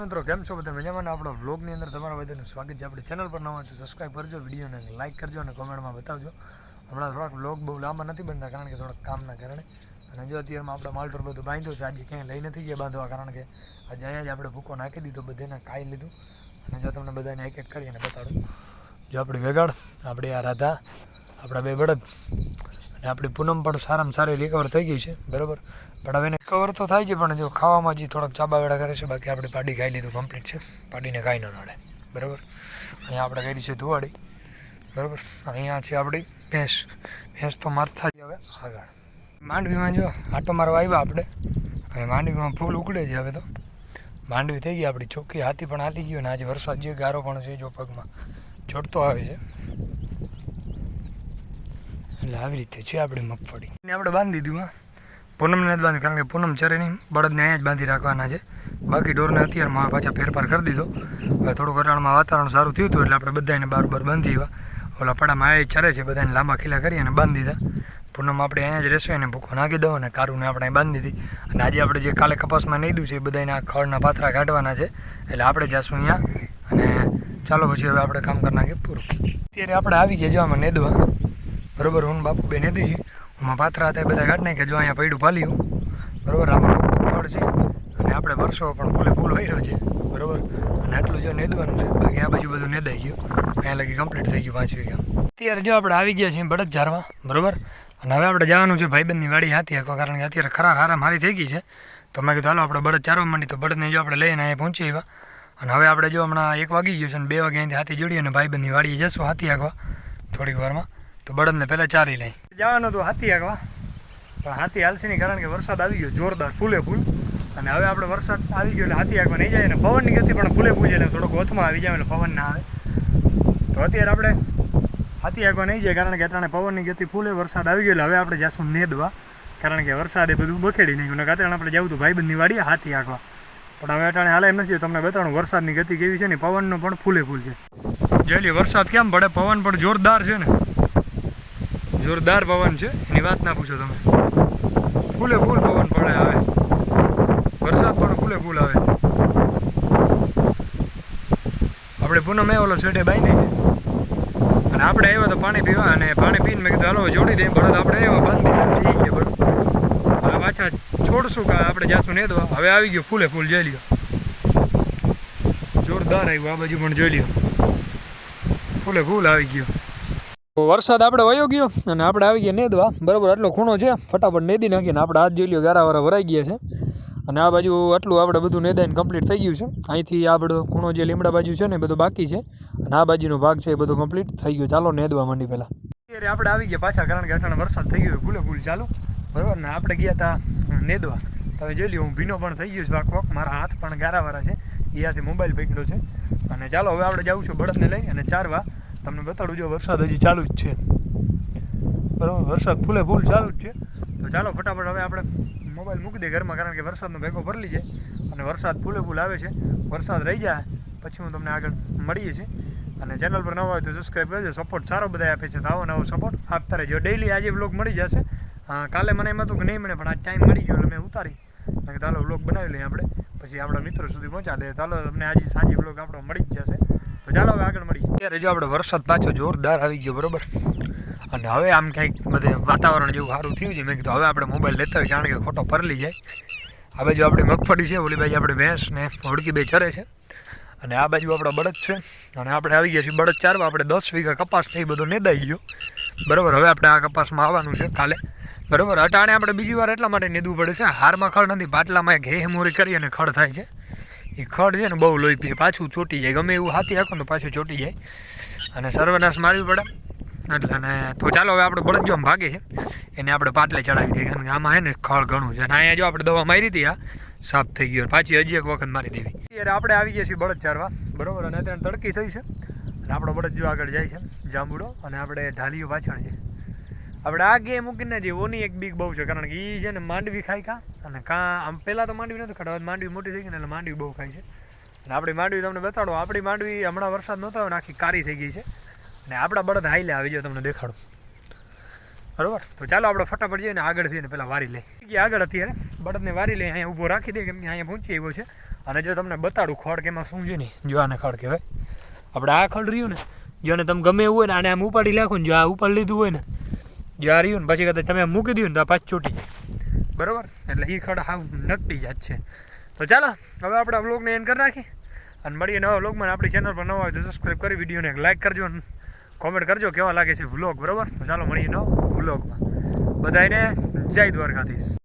મિત્રો, કેમ છો બધા? મજામાં આપણો વ્લોગની અંદર તમારા બધાનું સ્વાગત છે. આપણી ચેનલ પર નવા છો સબસ્ક્રાઈબ કરજો, વિડીયોને લાઇક કરજો અને કોમેન્ટમાં બતાવજો. હમણાં થોડાક વ્લોગ બહુ લાંબા નથી બનતા કારણ કે થોડાક કામના કારણે. અને જો અત્યારમાં આપણે માલ પર બધું બાંધ્યો છે, આજે ક્યાંય લઈ નથી ગયા બાંધવા કારણ કે આજે અહીંયા જ આપણે ભૂકો નાખી દીધો, બધાને ખાઈ લીધું. અને જો તમને બધાને એક એક કરીને બતાડું. જો આપણી વેગાડ, આપણી આ રાધા, આપણા બે બળદ અને આપણી પૂનમ પણ સારામાં સારી રિકવર થઈ ગઈ છે, બરાબર? પણ હવે એને કવર તો થાય છે, પણ જો ખાવામાં જે થોડાક ચાબાવેડા કરે છે, બાકી આપણે પાડી ખાઈ લીધું કમ્પ્લીટ છે. પાડીને ખાઈ ન નડે બરાબર? અહીંયા આપણે કરી છે ધુવાડી, બરાબર? અહીંયા છે આપણી ભેંસ. ભેંસ તો મારતા જ હવે આગળ. માંડવીમાં જો આટો મારવા આવ્યા આપણે, અને માંડવીમાં ફૂલ ઉકળે છે હવે તો. માંડવી થઈ ગઈ આપણી ચોખ્ખી, હાથી પણ હાલી ગયો, ને આજે વરસાદ જે ગારો પણ છે જો પગમાં. ચોટતો આવે છે. એટલે આવી રીતે છે આપણી મગફળી. ને આપણે બાંધી દીધું, હા. પૂનમને જ બાંધી, કારણ કે પૂનમ ચરે બળદને અહીંયા જ બાંધી રાખવાના છે. બાકી ઢોરને અત્યારમાં પાછા ફેરફાર કરી દીધો. હવે થોડુંક અટાણમાં વાતાવરણ સારું થયું હતું એટલે આપણે બધાને બારોબાર બાંધી આવ્યા ઓલા પડામાં આ ચરે છે બધાને લાંબા ખીલા કરી અને બાંધી દીધા. પૂનમ આપણે અહીંયા જ રહેશે એને ભૂખો નાખી દો અને કારુને આપણે બાંધી દીધી. અને આજે આપણે જે કાલે કપાસમાં નહીં છે એ બધાને આ ખળના પાથરા કાઢવાના છે. એટલે આપણે જઈશું અહીંયા. અને ચાલો પછી હવે આપણે કામ કરી નાખીએ પૂરું. અત્યારે આપણે આવી ગયા જવામાં નહીં નેદવા. બરોબર, હું બાપુ બે હતી છીએ હું પાત્ર હતા એ બધા કાઢ નાખ્યા જો અહીંયા પૈડું પાલ્યું. બરોબર, આમાં ફળ છે. અને આપણે વર્ષો પણ ફૂલે ફૂલ રહ્યો છે. બરોબર, અને આટલું જો નેદવાનું છે, બાકી આ બાજુ બધું નેદાઈ ગયું. અહીંયા લગી કમ્પ્લીટ થઈ ગયું પાંચ વીઘા. અત્યારે જો આપણે આવી ગયા છીએ બળદ ઝારવા બરોબર? અને હવે આપણે જવાનું છે ભાઈબંધની વાડી હાથી આખવા કારણ કે અત્યારે ખરા હારા મારી થઈ ગઈ છે. તો મેં કીધું, હાલો, આપણે બળદ ચારવા માંડી. તો બળદને જો આપણે લઈને અહીંયા પહોંચી આવ્યા. અને હવે આપણે જો હમણાં એક વાગી ગયું છે અને બે વાગે અહીંથી હાથી જોડી અને ભાઈબંધની વાડીએ જશું હાથી આગવા થોડીક વારમાં. તો બળદને પહેલાં ચારી લઈ. જવાનું હતું હાથી આગવા પણ હાથી હાલશે નહીં કારણ કે વરસાદ આવી ગયો, જોરદાર ફૂલે ફૂલ. અને હવે આપણે વરસાદ આવી ગયો એટલે હાથી આગવા નહીં જાય અને પવનની ગતિ પણ ફૂલે ફૂલ જાય થોડોક ઓથમાં આવી જાય એટલે પવન ના આવે. તો અત્યારે આપણે હાથી આગવા નહીં જાય કારણ કે અત્યારે પવનની ગતિ ફૂલે, વરસાદ આવી ગયો એટલે હવે આપણે જાશું નેદવા. કારણ કે વરસાદે બધું બખેડી અને અત્યારે આપણે જવું હતું ભાઈબંધની વાડીએ હાથી આગવા પણ હવે અટાણે હાલે એમ નથી તમને બતાવું, વરસાદની ગતિ કેવી છે ને પવનનો પણ ફૂલે ફૂલ છે. જોઈ વરસાદ કેમ પડે? પવન પણ જોરદાર છે ને. જોરદાર પવન છે. એની વાત ના પૂછો તમે. ફૂલે ફૂલ પવન પડે આવે. વરસાદ પણ ફૂલે ફૂલ આવે. આપણે પૂનમ એ ઓલો શેઠે બાંધી છે. અને આપણે આવ્યા તો પાણી પીવા અને પાણી પીને મેં કીધું, હાલો જોડી દઈએ. બળદ આપણે આવ્યા, બાંધી દીધા કે બરોબર હવે પાછા છોડશું કે આપણે જાશું નેદવા. હવે આવી ગયો ફૂલે ફૂલ, જોઈ લ્યો. જોરદાર આવ્યું, આ બાજુ પણ જોઈ લ્યો. ફૂલે ફૂલ આવી ગયો. વરસાદ આપણે વયો ગયો અને આપણે આવી ગયા નેદવા. બરાબર, આટલો ખૂણો છે. ફટાફટ નેદી નાખીને આપણે હાથ જોઈ લો ગારા વારા ભરાઈ ગયા છે. અને આ બાજુ આટલું આપણે બધું નેદાઈને કમ્પ્લીટ થઈ ગયું છે. અહીંથી આપણો ખૂણો જે લીમડા બાજુ છે ને એ બધું બાકી છે. અને આ બાજુનો ભાગ છે એ બધું કમ્પ્લીટ થઈ ગયું. ચાલો નેદવા માંડી પહેલાં. અત્યારે આપણે આવી ગયા પાછા, કારણ કે અટાણે વરસાદ થઈ ગયો ભૂલે ભૂલ ચાલુ. બરાબર, ને આપણે ગયા હતા નેદવા. તમે જોઈ લો હું ભીનો પણ થઈ ગયો છું વાક વાક મારા હાથ પણ ગારાવાળા છે. એ હાથે મોબાઈલ પકડ્યો છે. અને ચાલો, હવે આપણે જાઉં છું બળદને લઈ અને ચારવા. તમને બતાડું જો, વરસાદ હજી ચાલુ જ છે. બરાબર? વરસાદ ફૂલે ફૂલ ચાલુ જ છે. તો ચાલો ફટાફટ હવે આપણે મોબાઈલ મૂકી દે ઘરમાં, કારણ કે વરસાદનો ભેગો ભરલી જાય અને વરસાદ ફૂલે ફૂલ આવે છે. વરસાદ રહી જાય, પછી હું તમને આગળ મળીએ છીએ. અને ચેનલ પર નવા હોય તો સબસ્ક્રાઈબ કરજો. સપોર્ટ સારો બધા આપે છે. તો આવો નવો સપોર્ટ આપતા રહેજો. ડેઈલી આજે વ્લોગ મળી જશે. કાલે મને એમ હતું કે નહીં મળે, પણ આજ ટાઈમ મળી ગયો એટલે મેં ઉતારી. ચાલો વ્લોગ બનાવી લઈએ આપણે. પછી આપણા મિત્રો સુધી પહોંચાડે ચાલો તમને આજે સાંજે વ્લોગ આપણો મળી જ જશે. તો ચાલો હવે આગળ મળીએ. અત્યારે જો આપણે વરસાદ પાછો જોરદાર આવી ગયો, બરોબર? અને હવે આમ કંઈક બધે વાતાવરણ જેવું સારું થયું છે. મેં કીધું હવે આપણે મોબાઈલ લેતા હોય કારણ કે ખોટો પરલી જાય. આ બાજુ આપણી મગફળી છે, ઓલી બાજુ આપણે ભેંસ ને હોડકી બે ચરે છે. અને આ બાજુ આપણા બળદ છે. અને આપણે આવી ગયા છીએ બળદ ચારવા. આપણે દસ વીઘા કપાસ થઈ બધો નેદાઈ ગયો. બરાબર, હવે આપણે આ કપાસમાં આવવાનું છે કાલે. બરાબર, અટાણે આપણે બીજી વાર એટલા માટે નેદવું પડે છે. હારમાં ખડ નથી, પાટલામાં એક હે કરી અને ખડ થાય છે. એ ખડ છે ને બહુ લોહી પીએ, પાછું ચોટી જાય. ગમે એવું હાથી હાકો ને પાછું ચોટી જાય. અને સર્વનાશ મારવી પડે. એટલે અને તો ચાલો હવે આપણે બળદ જો ભાગે છે એને આપણે પાટલે ચડાવી દઈએ. કારણ કે આમાં છે ને ખળ ઘણું છે. અને અહીંયા જો આપણે દવા મારી હતી આ, સાફ થઈ ગયો. પાછી હજી એક વખત મારી દેવી. અત્યારે આપણે આવી ગયા છીએ બળદ ચારવા. બરોબર, અને અત્યારે તડકી થઈ છે. અને આપણો બળદ જો આગળ જાય છે, જાંબુડો. અને આપણે ઢાલીઓ પાછળ છે. આપણે આ ગે મૂકીને જે ઓની એક બીક બહુ છે, કારણ કે એ છે ને માંડવી ખાઈ કા? અને કાં આમ પહેલાં તો માંડવી નથી ખાતા માંડવી મોટી થઈ ગઈ ને એટલે માંડવી બહુ ખાય છે. અને આપણી માંડવી તમને બતાડો, આપણી માંડવી હમણાં વરસાદ નહોતો અને ને આખી કારી થઈ ગઈ છે. અને આપણા બળદ હાઈલે આવી જાય તમને દેખાડો. બરાબર? તો ચાલો આપણે ફટાફટ જઈને આગળ થઈને પહેલાં વારી લઈ ગયા આગળ અત્યારે બળદને વારી લઈ અહીંયા ઊભો રાખી દે, કેમ કે અહીંયા પહોંચી આવ્યો છે. અને જો તમને બતાડું ખડ કે એમાં શું છે ને, જો આને ખડ કહેવાય. આપણે આ ખડ રહ્યું ને, જો આને તમે ગમે એવું હોય ને આને આમ ઉપાડી નાખો ને, જો આ ઉપાડી લીધું હોય ને જો આ રહ્યું ને પછી કદાચ તમે મૂકી દઉં ને તો પાછું ચોટી જાય. બરાબર? એટલે એ ખડ હાવ નકટી જાત છે. તો ચાલો, હવે આપણે વ્લોગને એન્ડ કરી નાખીએ. અને મળીએ નવા વ્લોગમાં આપણી ચેનલ પર નવા હોય તો સબસ્ક્રાઈબ કરી વિડીયોને લાઇક કરજો અને કોમેન્ટ કરજો કેવા લાગે છે વ્લોગ બરાબર? તો ચાલો મળીએ નવા વ્લોગમાં બધાને જય દ્વારકાધીશ.